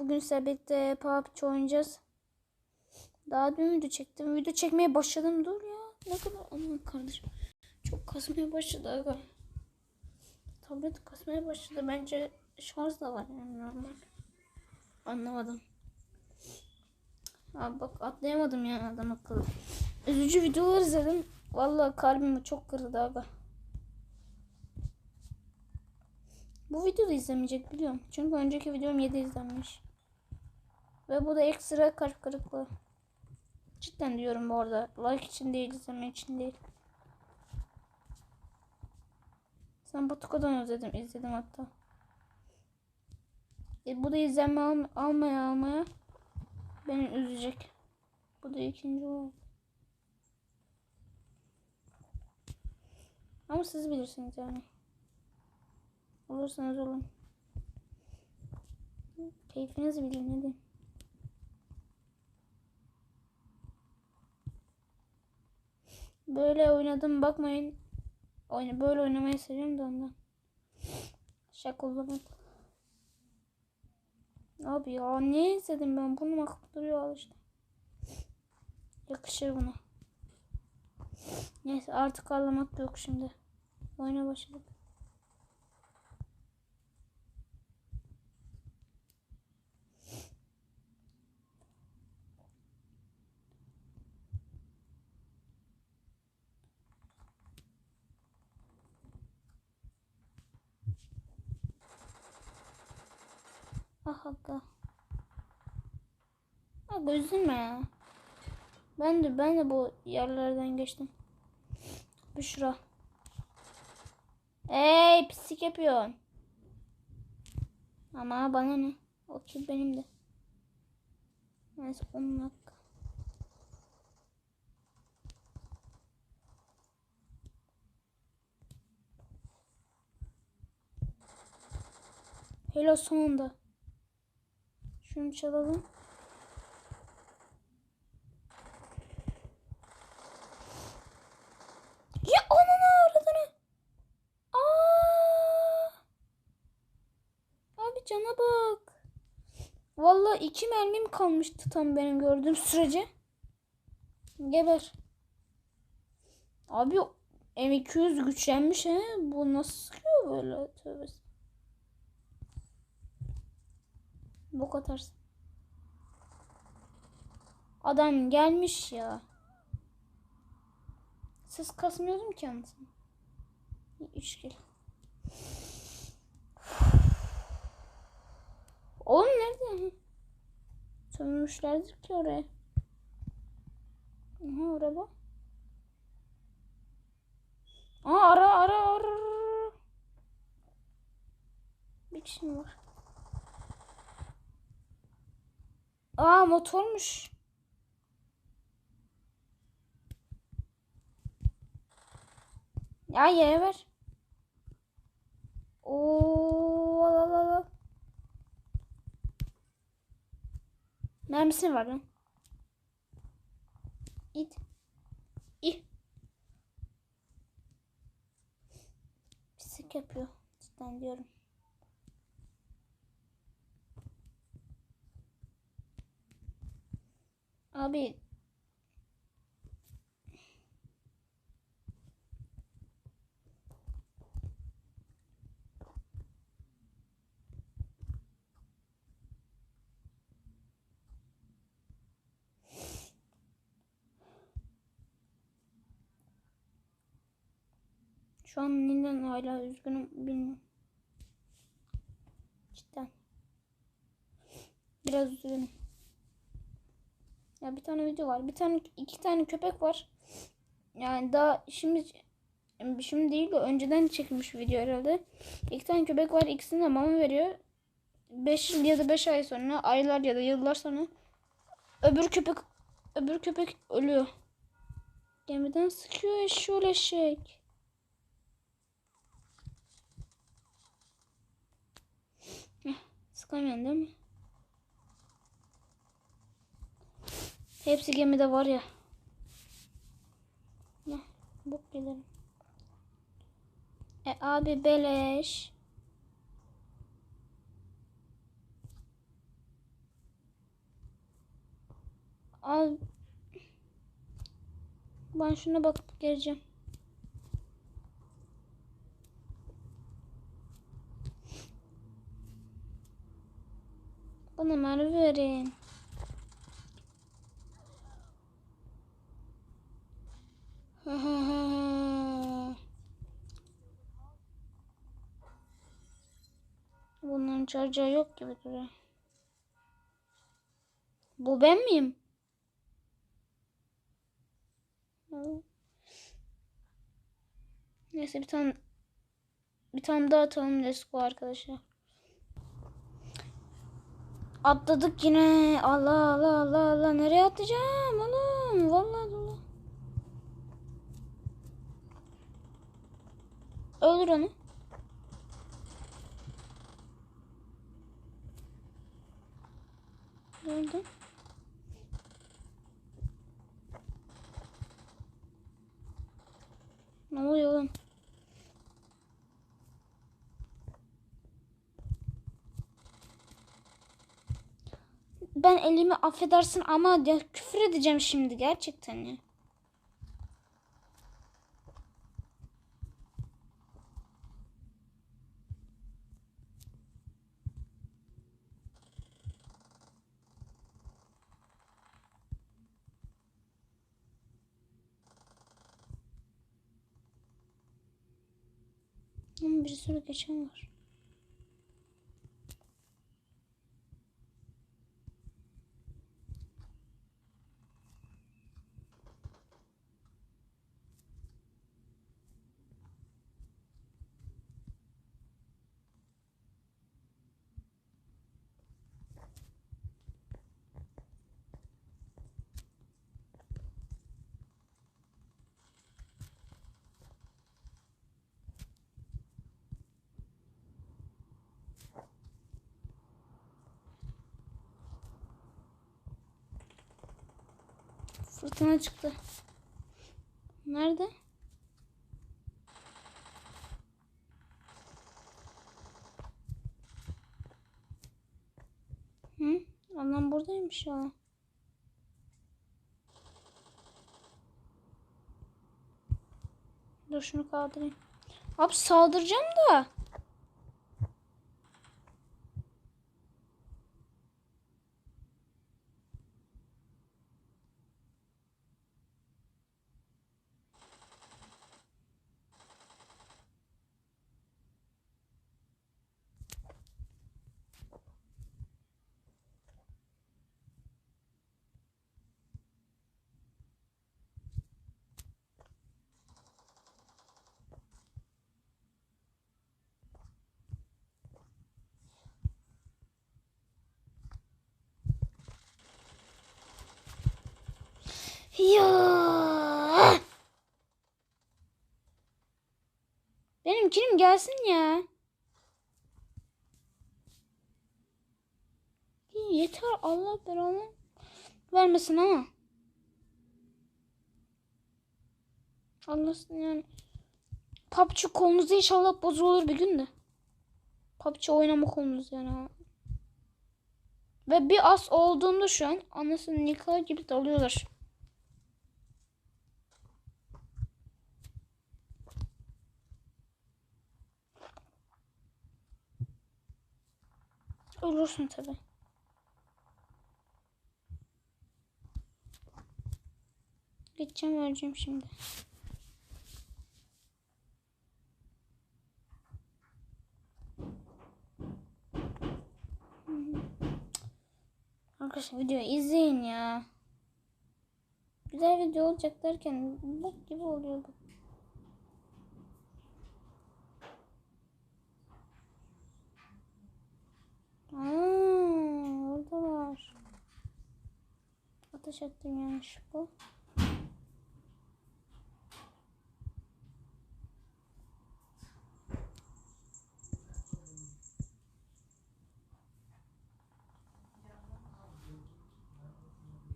Bugün size birlikte PUBG oynayacağız. Daha dün video çektim. Video çekmeye başladım. Dur ya. Ne kadar aman kardeşim. Çok kasmaya başladı aga. Tablet kasmaya başladı. Bence şarj da var yani normal. Anlamadım. Abi bak atlayamadım ya adam akıllı. Üzücü videolar izledim. Vallahi kalbimi çok kırdı abi. Bu video da izlemeyecek biliyorum. Çünkü önceki videom 7 izlenmiş. Ve bu da ekstra kalp kırıklığı. Cidden diyorum bu arada. Like için değil, izleme için değil. Sen Batuko'dan özledim, izledim hatta. E, bu da izlenme al almaya almaya beni üzecek. Bu da ikinci oldu. Ama siz bilirsiniz yani. Olursanız olun. Keyfiniz bilin ne diyeyim. Böyle oynadım bakmayın. Oyna böyle oynamayı seviyorum da ondan. Şaka olarak. Abi ya ne izledim ben bunu aklıma duruyor işte. Yakışır buna. Neyse artık ağlamak yok şimdi. Oyuna başladık. Ah aga. Aga üzülme ya. Ben de ben de bu yerlerden geçtim. Büşra. Ey pislik yapıyorsun. Ama bana ne? O ki benim de. Neyse 10 dakika. Hello sonunda. Şunu çalalım. Ya ananı avradını. Aa! Abi cana bak. Vallahi iki mermim kalmıştı tam benim gördüğüm sürece. Geber. Abi M200 güçlenmiş he. Bu nasıl sıkıyor böyle? Tövbe. Bok atarsın. Adam gelmiş ya. Ses kasmıyordum ki anasını. Üç kill. Oğlum nerede? Sömürmüşlerdir ki oraya. Aha orada. Aa ara ara ara. Bir kişi var? Aa motormuş. Ya yere ver. Oo, al al al. Mermisi var lan. İt. İh. Pislik yapıyor. Cidden diyorum. Abi Şu an neden hala üzgünüm bilmiyorum. Cidden. Biraz üzgünüm. Ya bir tane video var. Bir tane iki tane köpek var. Yani daha şimdi şimdi değil de önceden çekilmiş video herhalde. İki tane köpek var. İkisine mama veriyor. 5 yıl ya da 5 ay sonra, aylar ya da yıllar sonra öbür köpek öbür köpek ölüyor. Gemiden sıkıyor eşşoğlu eşek. Heh, Sıkamıyorsun değil mi? Hepsi gemide var ya. Ne? Bok gelirim. E abi beleş. Al. Ben şuna bakıp geleceğim. Bana mermi verin. Bunların çaracağı yok gibi duruyor. Bu ben miyim? Neyse bir tane bir tane daha atalım Let's go arkadaşlar. Atladık yine. Allah Allah Allah Allah. Nereye atlayacağım oğlum? Vallahi Allah. Öldür onu. Öldü. Ne oluyor oğlum? Ben elimi affedersin ama ya küfür edeceğim şimdi gerçekten ya. Ama bir sürü geçen var. Fırtına çıktı. Nerede? Hı? Adam buradaymış ya. Dur şunu kaldırayım. Abi saldıracağım da. Ya. Benim kilim gelsin ya. Yeter Allah belanı vermesin ama. Anlasın yani. PUBG kolunuz inşallah bozulur bir gün de. PUBG oynama kolunuz yani. Ve bir as olduğunda şu an anasını nikah gibi dalıyorlar. Ölürsün tabi. Gideceğim öleceğim şimdi. Arkadaşlar videoyu izleyin ya. Güzel video olacak derken bak gibi oluyor bu. Orada var. Ateş ettim yanlış bu.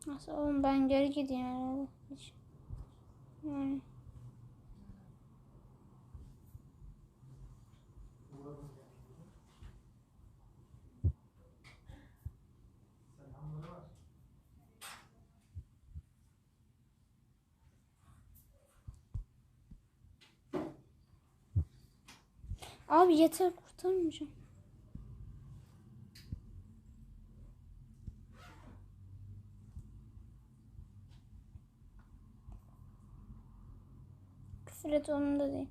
Nasıl oğlum ben geri gideyim herhalde. Hiç. Yani. Abi yeter kurtarmayacağım. Küfür et onun da değil.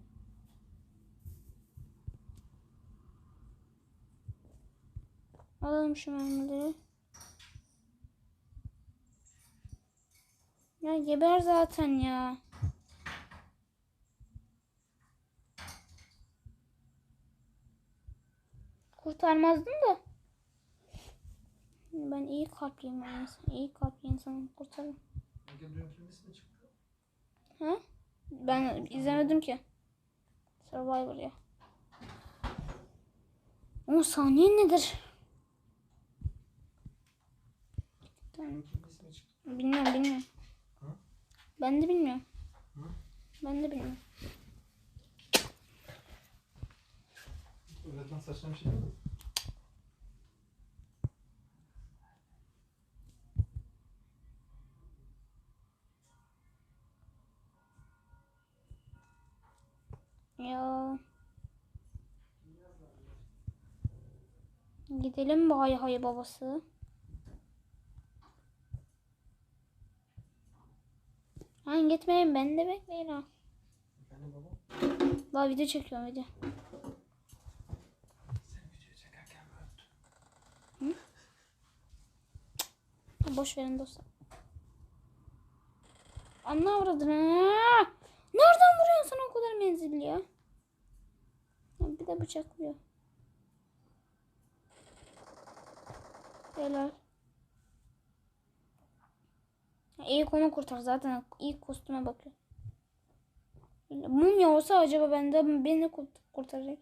Alalım şu mermileri. Ya geber zaten ya. Kurtarmazdım da. Ben iyi kalpliyim ben insan. İyi kalpli mi çıktı? Ha? Ben izlemedim ki. Survivor ya. 10 saniye nedir? Bilmiyorum bilmiyorum. Hı? Ben de bilmiyorum. Hı? Ben de bilmiyorum. Öğretmen bir şey mi? Ya. Gidelim mi hay hay babası? Ha gitmeyin ben de bekleyin ha. Efendim baba? Daha video çekiyorum video. Sen video çekerken mi öptün? Boş verin dostlar. Anne avradını. Ya Bir de bıçaklıyor. Helal. İlk onu kurtar zaten ilk kostüme bakıyor. Mumya olsa acaba bende beni kurt- kurtaracak.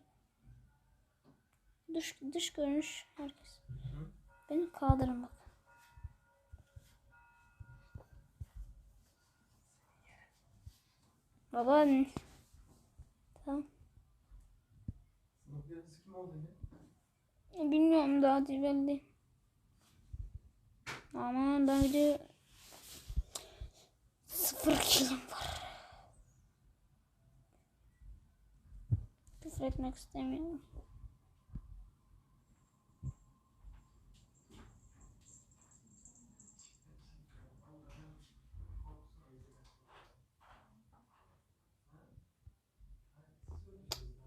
Dış, dış görünüş herkes. Beni kaldırın bak. Baba tamam. Sınıf birincisi kim oldu yine? Bilmiyorum daha değil belli. Ama ben bir de sıfır kilim var. Küfür etmek istemiyorum.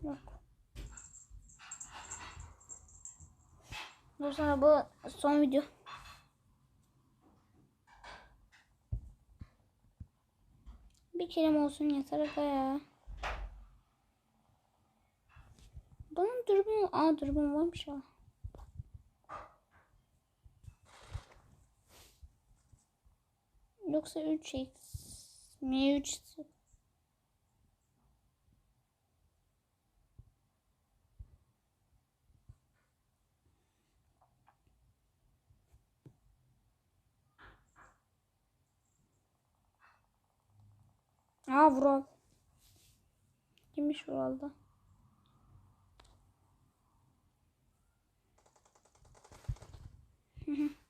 Yok. Dostlar bu son video. Bir kelime olsun yeter aga ya. Bunun dürbün, aa dürbün varmış ya. Yoksa 3x mi 3 Aa Vural. Kimmiş Vural'da?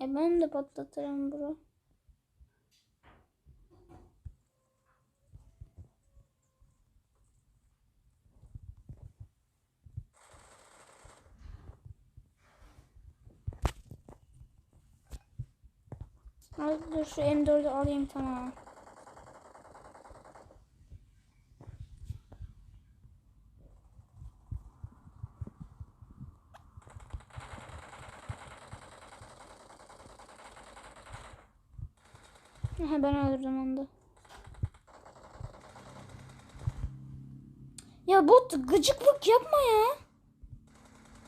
E ben de patlatırım bro. Al dur şu M4'ü alayım tamam. Aha ben öldürdüm onu da. Ya bot gıcıklık yapma ya.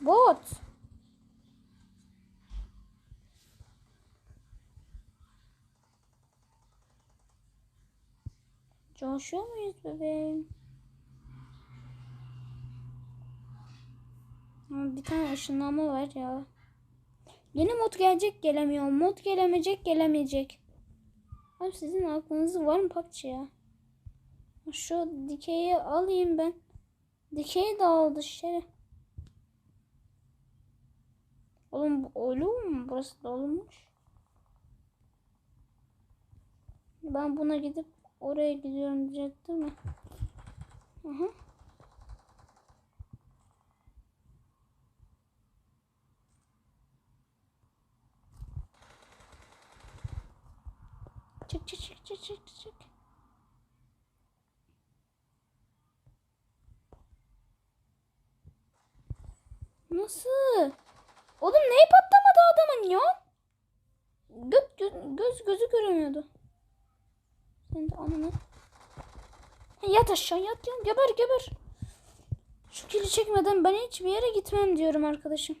Bot. Coşuyor muyuz bebeğim? Bir tane ışınlanma var ya. Yeni mod gelecek gelemiyor. Mod gelemeyecek gelemeyecek. Abi sizin aklınız var mı PUBG ya? Şu dikeyi alayım ben. Dikey dağıldı şere. Oğlum bu olur mu? Burası dolmuş. Ben buna gidip oraya gidiyorum diyecektim mi? Aha. Çık çık çık çık çık çık. Nasıl? Oğlum neyi patlamadı adamın ya? Göt, gö- göz gözü göremiyordu. Sen de ananı. Yat aşağı yat ya. Geber geber. Şu kili çekmeden ben hiçbir yere gitmem diyorum arkadaşım.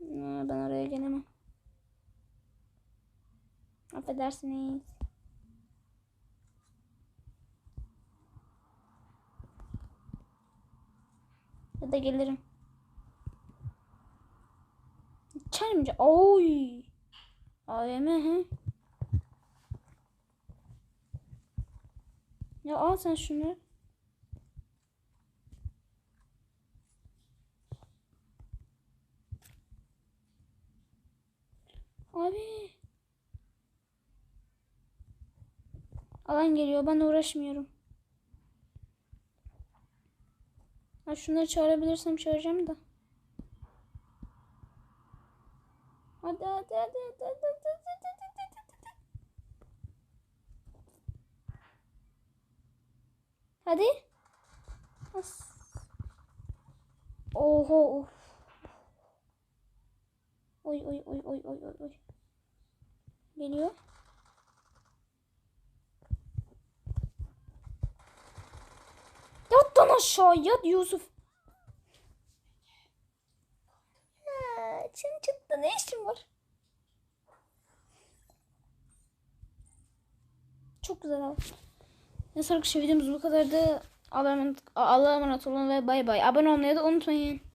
Ben oraya gelemem. Affedersiniz. Ya da gelirim. Çelmece. Oy. AVM he. Ya al sen şunu. Abi. Alan geliyor. Ben uğraşmıyorum. Ha şunları çağırabilirsem çağıracağım da. Hadi hadi hadi hadi hadi hadi hadi. Hadi. As. Oho of. Oy oy oy oy oy oy oy. Geliyor. Yat lan aşağı yat Yusuf. Çin çıktı ne işin var? Çok güzel abi. Neyse arkadaşlar videomuz bu kadardı. Allah'a emanet, Allah'a emanet olun ve bay bay. Abone olmayı da unutmayın.